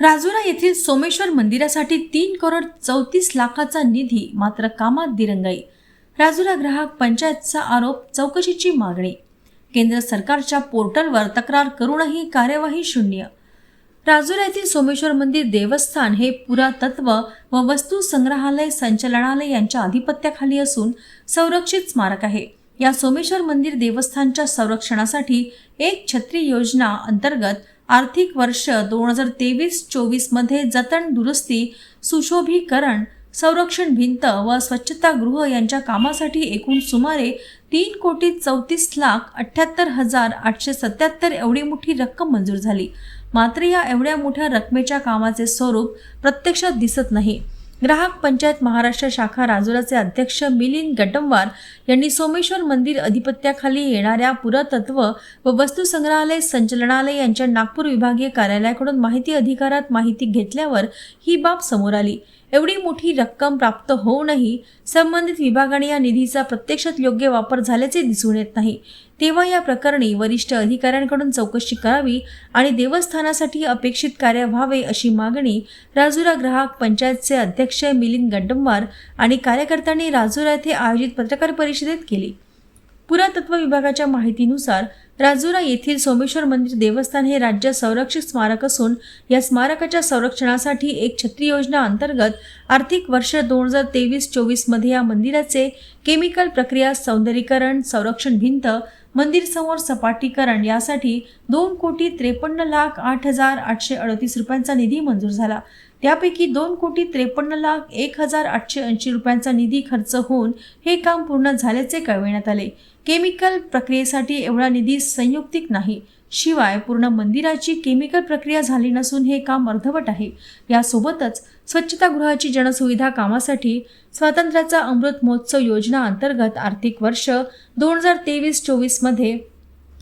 राजुरा येथील सोमेश्वर मंदिरासाठी तीन करोड चौतीस लाखाचा निधी मात्र कामात दिरंगाई. राजुरा ग्राहक पंचायतचा आरोप चौकशीची मागणी. केंद्र सरकारच्या पोर्टलवर तक्रार करूनही कार्यवाही शून्य. राजुरा येथील सोमेश्वर मंदिर देवस्थान हे पुरातत्व व वस्तू संग्रहालय संचालनालय यांच्या आधिपत्याखाली असून संरक्षित स्मारक आहे. या सोमेश्वर मंदिर देवस्थानच्या संरक्षणासाठी एक छत्री योजना अंतर्गत आर्थिक वर्ष दोन हजार तेवीस चोवीसमध्ये जतन दुरुस्ती सुशोभीकरण संरक्षण भिंत व स्वच्छतागृह यांच्या कामासाठी एकूण सुमारे तीन कोटी चौतीस लाख अठ्ठ्याहत्तर हजार आठशे सत्याहत्तर एवढी मोठी रक्कम मंजूर झाली. मात्र या एवढ्या मोठ्या रकमेच्या कामाचे स्वरूप प्रत्यक्षात दिसत नाही. ग्राहक पंचायत महाराष्ट्र शाखा राजुराचे अध्यक्ष मिलिंद गटमवार यांनी सोमेश्वर मंदिर अधिपत्याखाली येणाऱ्या पुरातत्व व वस्तू संग्रहालय संचलनालय यांच्या नागपूर विभागीय कार्यालयाकडून माहिती अधिकारात माहिती घेतल्यावर ही बाब समोर आली. एवढी मोठी रक्कम प्राप्त होऊनही संबंधित विभागाने या निधीचा प्रत्यक्षात योग्य वापर झाल्याचे दिसून येत नाही. तेव्हा या प्रकरणी वरिष्ठ अधिकाऱ्यांकडून चौकशी करावी आणि देवस्थानासाठी अपेक्षित कार्य व्हावे अशी मागणी राजुरा ग्राहक पंचायतचे अध्यक्ष मिलिंद गड्डमवार आणि कार्यकर्त्यांनी राजुरा येथे आयोजित पत्रकार परिषदेत केली. पुरातत्व विभागाच्या माहितीनुसार राजुरा येथील सोमेश्वर मंदिर देवस्थान हे राज्य संरक्षित स्मारक असून या स्मारकाच्या संरक्षणासाठी एक छत्री योजना अंतर्गत आर्थिक वर्ष दोन हजार तेवीस चोवीसमध्ये या मंदिराचे केमिकल प्रक्रिया सौंदर्यीकरण संरक्षण भिंत मंदिर समोर सपाटीकरण यासाठी दोन कोटी त्रेपन्न लाख आठ हजार आठशे अडतीस रुपयांचा निधी मंजूर झाला. त्यापैकी दोन कोटी त्रेपन्न लाख एक हजार आठशे ऐंशी रुपयांचा निधी खर्च होऊन हे काम पूर्ण झाल्याचे कळविण्यात आले. केमिकल प्रक्रियेसाठी एवढा निधी संयुक्तिक नाही. शिवाय पूर्ण मंदिराची केमिकल प्रक्रिया झाली नसून हे काम अर्धवट आहे. यासोबतच स्वच्छतागृहाची जनसुविधा कामासाठी स्वातंत्र्याचा अमृत महोत्सव योजना अंतर्गत आर्थिक वर्ष दोन हजार तेवीस चोवीसमध्ये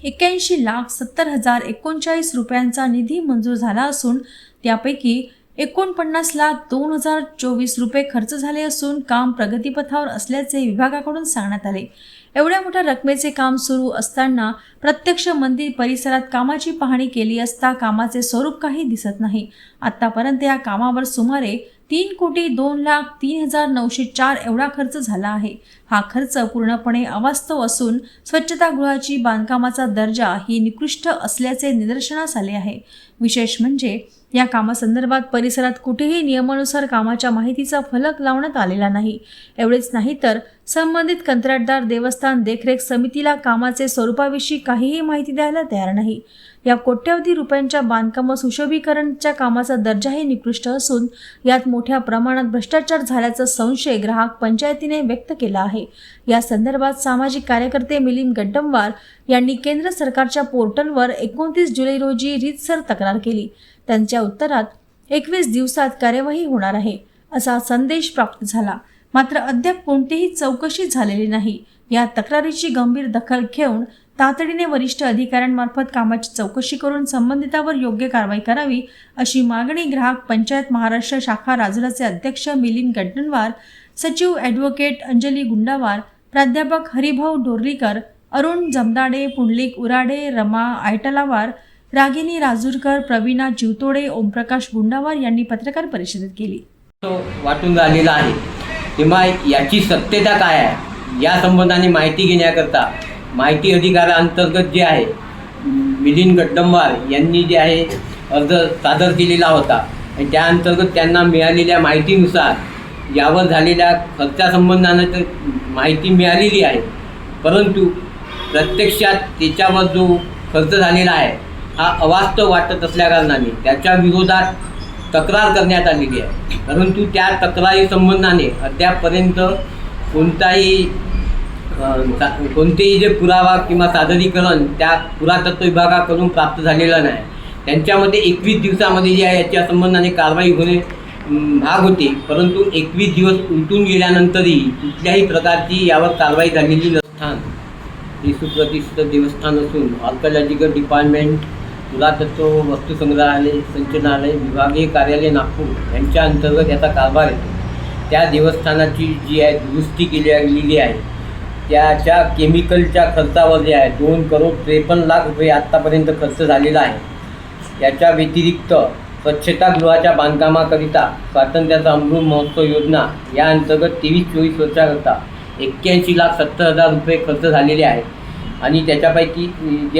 एक्क्याऐंशी लाख सत्तर हजार एकोणचाळीस रुपयांचा निधी मंजूर झाला असून त्यापैकी एकोणपन्नास लाख दोन हजार चोवीस रुपये खर्च झाले असून काम प्रगतीपथावर असल्याचे विभागाकडून सांगण्यात आले. एवढ्या मोठ्या रकमेचे काम सुरू असताना प्रत्यक्ष मंदिर परिसरात कामाची पाहणी केली असता कामाचे स्वरूप काही दिसत नाही. आतापर्यंत या कामावर सुमारे तीन कोटी दोन लाख तीन हजार नऊशे चार एवढा खर्च झाला आहे. हा खर्च पूर्णपणे अवास्तव असून स्वच्छतागृहाची बांधकामाचा दर्जा ही निकृष्ट असल्याचे निदर्शनास आले आहे. विशेष म्हणजे या कामासंदर्भात परिसरात कुठेही नियमानुसार कामाच्या माहितीचा फलक लावण्यात आलेला नाही. एवढेच नाही तर संबंधित कंत्राटदार देवस्थान देखरेख समितीला कामाचे स्वरूपाविषयी काहीही माहिती द्यायला तयार नाही. या कोट्यवधी रुपयांच्या बांधकाम सुशोभीकरणच्या कामाचा दर्जाही निकृष्ट असून यात मोठ्या प्रमाणात भ्रष्टाचार झाल्याचा संशय ग्राहक पंचायतीने व्यक्त केला आहे. या संदर्भात सामाजिक कार्यकर्ते मिलिंद गड्डमवार यांनी केंद्र सरकारच्या पोर्टलवर एकोणतीस जुलै रोजी रीतसर तक्रार केली. त्यांच्या उत्तरात एकवीस दिवसात कार्यवाही होणार आहे असा संदेश प्राप्त झाला. मात्र अद्याप कोणतीही चौकशी झालेली नाही. या तक्रारीची गंभीर दखल घेऊन तातडीने वरिष्ठ अधिकाऱ्यांमार्फत कामाची चौकशी करून संबंधितावर योग्य कारवाई करावी अशी मागणी ग्राहक पंचायत महाराष्ट्र शाखा राजुराचे अध्यक्ष मिलिंद गड्डनवार सचिव ॲडव्होकेट अंजली गुंडावार प्राध्यापक हरिभाऊ डोर्लीकर अरुण जमदाडे पुंडलिक उराडे रमा आयटलावार रागिनी राजूरकर प्रवीणा जीवतोडे ओमप्रकाश गुंडावार यांनी पत्रकार परिषदेत केली. तो वाटून राहिलेला आहे. तेव्हा याची सत्यता काय आहे? या संबंधाने माहिती घेण्याकरता माहिती अधिकाराअंतर्गत जे आहे मिलिंद गड्डंबार यांनी जे आहे अर्ज सादर केलेला होता. आणि त्या अंतर्गत त्यांना मिळालेल्या माहितीनुसार यावर झालेल्या खर्चासंबंधानं तर माहिती मिळालेली आहे. परंतु प्रत्यक्षात त्याच्यावर जो खर्च झालेला आहे हा अवास्तव वाटत असल्याकारणाने त्याच्या विरोधात तक्रार करण्यात आलेली आहे. परंतु त्या तक्रारी संबंधाने अद्यापपर्यंत कोणताही सा- कोणतेही जे पुरावा किंवा सादरीकरण त्या पुरातत्व विभागाकडून प्राप्त झालेलं नाही. त्यांच्यामध्ये एकवीस दिवसामध्ये जे आहे याच्या संबंधाने कारवाई होणे भाग होते. परंतु एकवीस दिवस उलटून गेल्यानंतरही कुठल्याही प्रकारची यावर कारवाई झालेली नसतान हे सुप्रतिष्ठित देवस्थान असून आर्कॉलॉजिकल डिपार्टमेंट पुरातत्व वस्तू संग्रहालय संचनालय विभागीय कार्यालय नागपूर यांच्या अंतर्गत याचा कारभार येतो. त्या देवस्थानाची जी आहे दुरुस्ती केली गेलेली आहे त्याच्या केमिकलच्या खर्चावर जे आहे दोन करोड त्रेपन्न लाख रुपये आत्तापर्यंत खर्च झालेला आहे. याच्या व्यतिरिक्त स्वच्छतागृहाच्या बांधकामाकरिता स्वातंत्र्याचा अमृत महोत्सव योजना या अंतर्गत तेवीस चोवीस वर्षाकरता एक्क्याऐंशी लाख सत्तर हजार रुपये खर्च झालेले आहेत आणि त्याच्यापैकी जे